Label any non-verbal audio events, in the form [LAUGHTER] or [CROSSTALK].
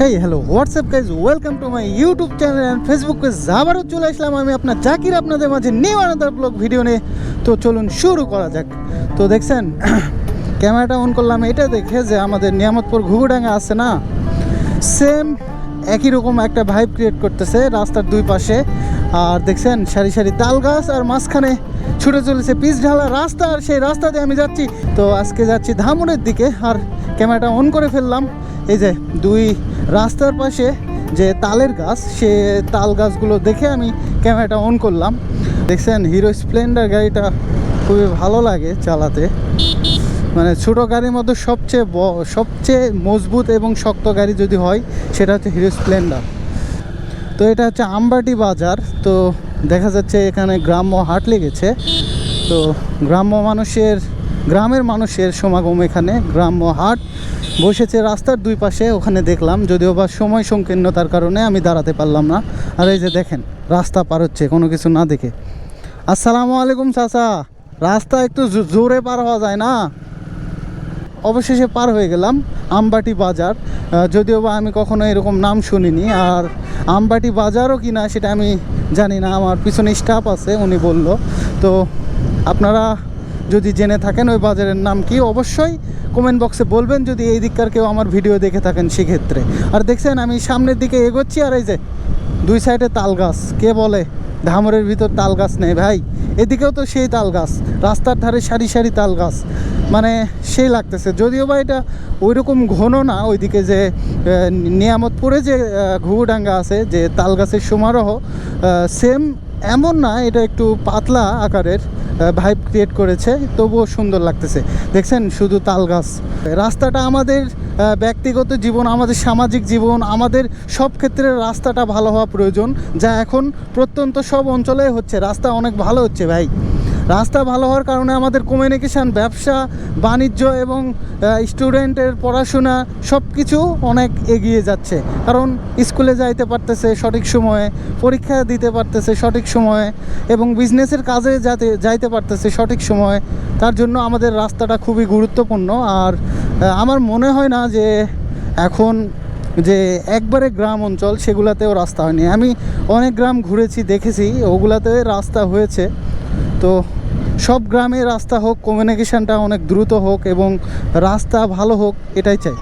Hey hello WhatsApp guys welcome to my YouTube channel and ফেসবুকে page আবারও চলে আসলাম আমি আপনার জাকির, আপনাদের মাঝে নিউ আনাদার ব্লগ ভিডিও নিয়ে। তো চলুন শুরু করা যাক। তো দেখছেন [CLEARS THROAT] ক্যামেরাটা অন করলাম। এটা দেখে যে আমাদের নিয়ামতপুর ঘুঘুডাঙ্গা আছে না? সেম একই রকম একটা ভাইব ক্রিয়েট করতেছে রাস্তার দুই পাশে। আর দেখছেন, সারি সারি তাল গাছ আর মাঝখানে ছুটে চলেছে পিচ ঢালা রাস্তা আর সেই রাস্তা দিয়ে আমি যাচ্ছি। তো আজকে যাচ্ছি ধামনের দিকে আর ক্যামেরাটা অন করে ফেললাম। এই যে দুই রাস্তার পাশে যে তালের গাছ, সে তাল গাছগুলো দেখে আমি ক্যামেরাটা অন করলাম। দেখছেন, হিরো স্প্লেন্ডার গাড়িটা খুবই ভালো লাগে চালাতে। মানে ছোটো গাড়ির মধ্যে সবচেয়ে সবচেয়ে মজবুত এবং শক্ত গাড়ি যদি হয়, সেটা হচ্ছে হিরো স্প্লেন্ডার। তো এটা হচ্ছে আমবাটি বাজার। তো দেখা যাচ্ছে এখানে গ্রাম্য হাট লেগেছে। তো গ্রাম্য মানুষের, গ্রামের মানুষের সমাগম এখানে, গ্রাম্য হাট। বসেছে রাস্তার দুই পাশে, ওখানে দেখলাম। যদিও বা সময় সংকীর্ণতার কারণে আমি দাঁড়াতে পারলাম না। আর এই যে দেখেন, রাস্তা পার হচ্ছে, কোনো কিছু না দেখে। আসসালামু আলাইকুম চাচা। রাস্তা একটু জোরে পার হওয়া যায় না? অবশেষে পার হয়ে গেলাম আমবাটি বাজার। যদিও বা আমি কখনো এরকম নাম শুনিনি, আর আমবাটি বাজারও কি না সেটা আমি জানি না। আমার পিছনে স্টাফ আছে, উনি বলল। তো আপনারা যদি জেনে থাকেন ওই বাজারের নাম কি, অবশ্যই কমেন্ট বক্সে বলবেন যদি এই দিককার কেউ আমার ভিডিও দেখে থাকেন সেক্ষেত্রে। আর দেখছেন, আমি সামনের দিকে এগোচ্ছি, আর এই যে দুই সাইডে তাল গাছ কে বলে? ধামরের ভিতর তাল গাছ নেই ভাই। এদিকেও তো সেই তাল গাছ রাস্তার ধারে সারি সারি তাল গাছ মানে সেই লাগতেছে। যদিও বা এটা ওই রকম ঘন না, ওইদিকে যে নিয়ামতপুরে যে ঘুঘুডাঙ্গা আছে, যে তাল গাছের সমারোহ সেম এমন না, এটা একটু পাতলা আকারের ভাইব ক্রিয়েট করেছে, তবুও সুন্দর লাগতেছে। দেখছেন শুধু তাল গাছ রাস্তাটা আমাদের ব্যক্তিগত জীবন, আমাদের সামাজিক জীবন, আমাদের সব ক্ষেত্রে রাস্তাটা ভালো হওয়া প্রয়োজন, যা এখন প্রত্যন্ত সব অঞ্চলে হচ্ছে। রাস্তা অনেক ভালো হচ্ছে ভাই। রাস্তা ভালো হওয়ার কারণে আমাদের কমিউনিকেশান ব্যবসা, বাণিজ্য এবং স্টুডেন্টের পড়াশোনা সব কিছু অনেক এগিয়ে যাচ্ছে। কারণ স্কুলে যাইতে পারতেছে সঠিক সময়ে, পরীক্ষা দিতে পারতেছে সঠিক সময়ে এবং বিজনেসের কাজে যাতে, যাইতে পারতেছে সঠিক সময়ে, তার জন্য আমাদের রাস্তাটা খুবই গুরুত্বপূর্ণ। আর আমার মনে হয় না যে এখন যে একবারে গ্রাম অঞ্চল সেগুলাতেও রাস্তা হয়নি। আমি অনেক গ্রাম ঘুরেছি, দেখেছি, ওগুলাতে রাস্তা হয়েছে। তো সব গ্রামে রাস্তা হোক কমিউনিকেশানটা অনেক দ্রুত হোক এবং রাস্তা ভালো হোক, এটাই চাই।